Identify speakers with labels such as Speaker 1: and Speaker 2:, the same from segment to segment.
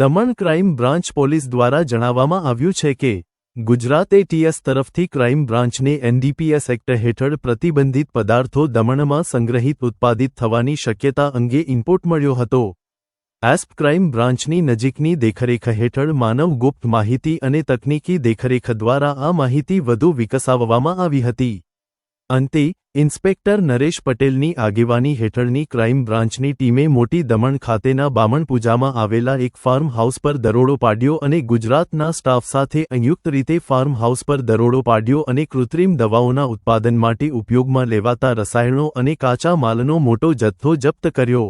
Speaker 1: Daman crime branch police દ્વારા જણાવવામાં આવ્યું છે કે, ગુજરાત એટીએસ તરફથી ક્રાઇમ બ્રાન્ચને એનડીપીએસ એક્ટ હેઠળ પ્રતિબંધિત પદાર્થો દમણમાં સંગ્રહિત ઉત્પાદિત થવાની શક્યતા અંગે ઇનપુટ મળ્યો હતો. એસ્પ ક્રાઇમ બ્રાન્ચની નજીકની દેખરેખ હેઠળ માનવ ગુપ્ત માહિતી અને તકનીકી દેખરેખ દ્વારા આ માહિતી વધુ વિકસાવવામાં આવી હતી. અંતે, ઇન્સ્પેક્ટર નરેશ પટેલની આગેવાની હેઠળની ક્રાઇમ બ્રાન્ચની ટીમે મોટી દમણ ખાતેના બામણપૂજામાં આવેલા એક ફાર્મ હાઉસ પર દરોડો પાડ્યો અને ગુજરાતના સ્ટાફ સાથે સંયુક્ત રીતે ફાર્મ હાઉસ પર દરોડો પાડ્યો અને કૃત્રિમ દવાઓના ઉત્પાદન માટે ઉપયોગમાં લેવાતા રસાયણો અને કાચા માલનો મોટો જથ્થો જપ્ત કર્યો.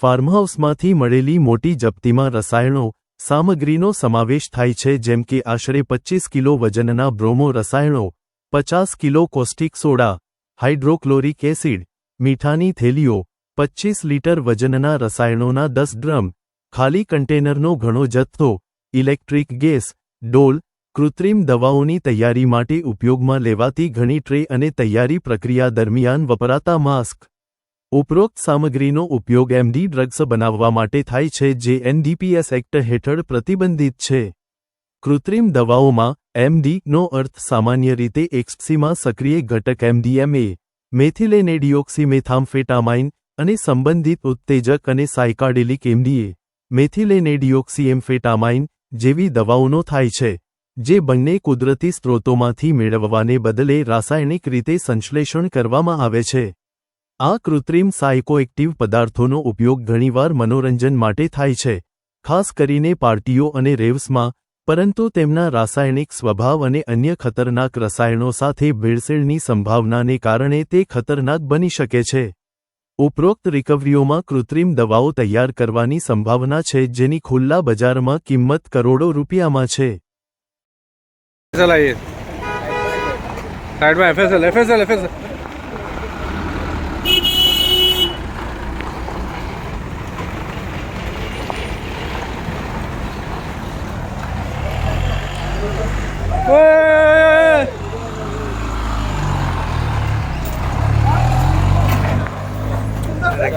Speaker 1: ફાર્મહાઉસમાંથી મળેલી મોટી જપ્તીમાં રસાયણો, સામગ્રીનો સમાવેશ થાય છે જેમ કે આશરે પચ્ચીસ કિલો વજનના બ્રોમો રસાયણો પચાસ kilo caustic soda, hydrochloric acid, મીઠાની થેલીઓ, પચ્ચીસ લીટર વજનના રસાયણોના દસ ડ્રમ, ખાલી કન્ટેનરનો ઘણો જથ્થો, ઇલેક્ટ્રિક ગેસ, ડોલ, કૃત્રિમ દવાઓની તૈયારી માટે ઉપયોગમાં લેવાતી ઘણી ટ્રે અને તૈયારી પ્રક્રિયા દરમિયાન વપરાતા માસ્ક. ઉપરોક્ત સામગ્રીનો ઉપયોગ એમડી ડ્રગ્સ બનાવવા માટે થાય છે જે એનડીપીએસ એક્ટ હેઠળ પ્રતિબંધિત છે. કૃત્રિમ દવાઓમાં એમડી નો અર્થ સામાન્ય રીતે એક્સસીમાં સક્રિય ઘટક એમડીએમએ મેથિલેનેડિયોક્સીમેથામ્ફેટામાઇન અને સંબંધિત ઉત્તેજક અને સાયકાડેલિક એમડીએ મેથિલેનેડિયોક્સીએમ્ફેટામાઇન જેવી દવાઓનો થાય છે, જે બંને કુદરતી સ્ત્રોતોમાંથી મેળવવાને બદલે રાસાયણિક રીતે સંશ્લેષણ કરવામાં આવે છે. આ કૃત્રિમ સાયકોએક્ટિવ પદાર્થોનો ઉપયોગ ઘણીવાર મનોરંજન માટે થાય છે, ખાસ કરીને પાર્ટીઓ અને રેવ્સમાં પરંતુ તેમના રાસાયણિક સ્વભાવ અને અન્ય ખતરનાક રસાયણો સાથે ભેળસેળની સંભાવનાને કારણે તે ખતરનાક બની શકે છે. ઉપરોક્ત રિકવરીઓમાં કૃત્રિમ દવાઓ તૈયાર કરવાની સંભાવના છે જેની ખુલ્લા બજારમાં કિંમત કરોડો રૂપિયામાં છે.
Speaker 2: સાઈડમાં એફએસએલ એફએસએલ એફએસએલ.